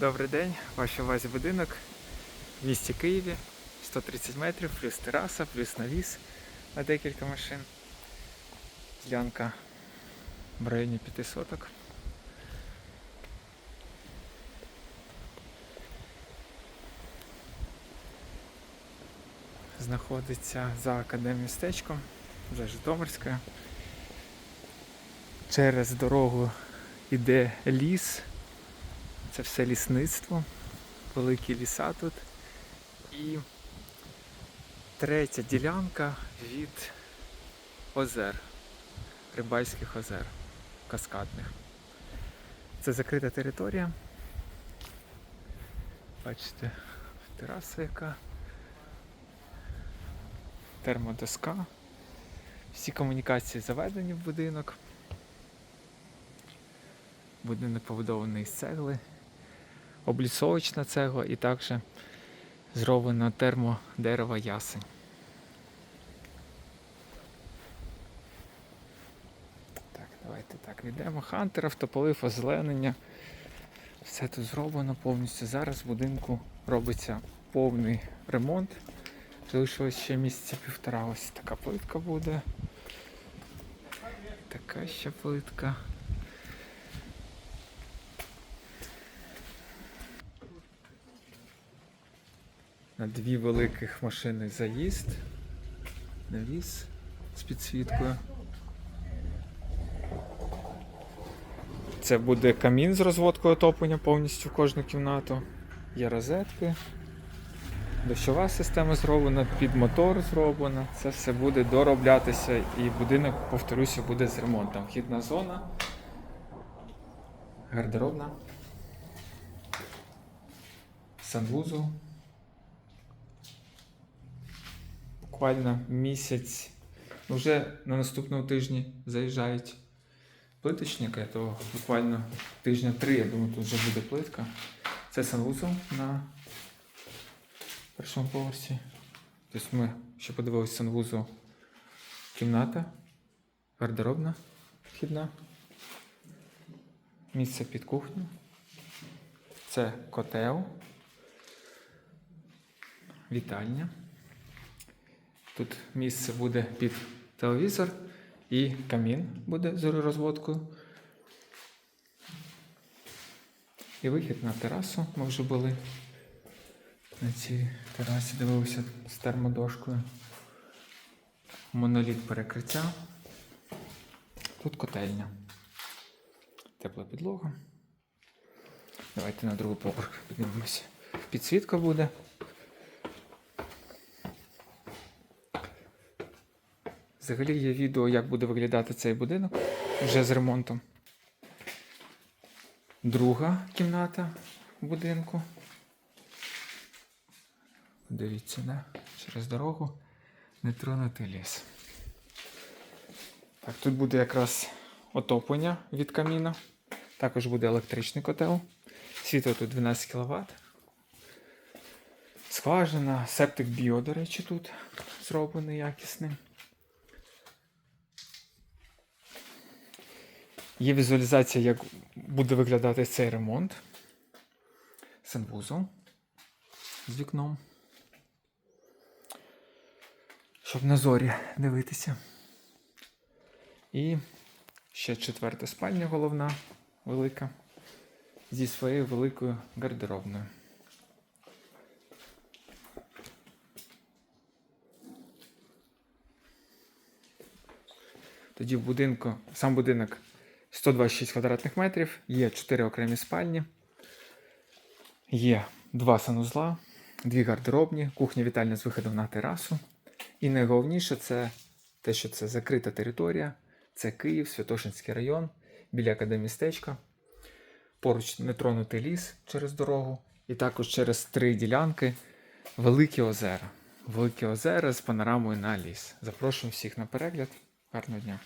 Добрий день, вашій увазі будинок в місті Києві. 130 метрів, плюс тераса, плюс навіс на декілька машин. Ділянка в районі 5 соток. Знаходиться за академмістечком, за Житомирською. Через дорогу йде ліс. Це все лісництво, великі ліса тут. І третя ділянка від озер, Рибальських озер, каскадних. Це закрита територія. Бачите, тераса яка. Термодоска. Всі комунікації заведені в будинок. Будинок побудований з цегли, облісовочна цегла і також зроблено термодерево ясень. Так, давайте так відемо. Хантер, автополив, озеленення. Все тут зроблено повністю. Зараз в будинку робиться повний ремонт. Залишилось ще місяця півтора. Ось така плитка буде. Така ще плитка. На дві великих машини заїзд. Навіс з підсвіткою. Це буде камін з розводкою отоплення повністю в кожну кімнату. Є розетки. Дощова система зроблена, під мотор зроблена. Це все буде дороблятися і будинок, повторюся, буде з ремонтом. Вхідна зона. Гардеробна. Санвузол. Буквально місяць. Вже на наступному тижні заїжджають плиточники, то буквально тижня три, я думаю, тут вже буде плитка. Це санвузол на першому поверсі. Тобто ми ще подивилися санвузол. Кімната, гардеробна вхідна. Місце під кухню. Це котел. Вітальня. Тут місце буде під телевізор і камін буде з розводкою. І вихід на терасу. Ми вже були на цій терасі, дивилися з термодошкою. Моноліт перекриття. Тут котельня. Тепла підлога. Давайте на другий поверх піднімемося. Підсвітка буде. Взагалі є відео, як буде виглядати цей будинок вже з ремонтом. Друга кімната будинку. Дивіться, да? через дорогу нетронутий ліс. Так, тут буде якраз отоплення від каміна. Також буде електричний котел. Світло тут 12 кВт. Скважина, септик біо, до речі, тут зроблений якісний. Є візуалізація, як буде виглядати цей ремонт. Санвузол з вікном. Щоб на зорі дивитися. І ще четверта спальня головна, велика, зі своєю великою гардеробною. Тоді в будинку, сам будинок 126 квадратних метрів, є 4 окремі спальні, є два санузла, дві гардеробні, кухня вітальня з виходом на терасу. І найголовніше це те, що це закрита територія, це Київ, Святошинський район, біля академістечка. Поруч нетронутий ліс через дорогу, і також через три ділянки великі озера. Великі озера з панорамою на ліс. Запрошую всіх на перегляд. Гарного дня!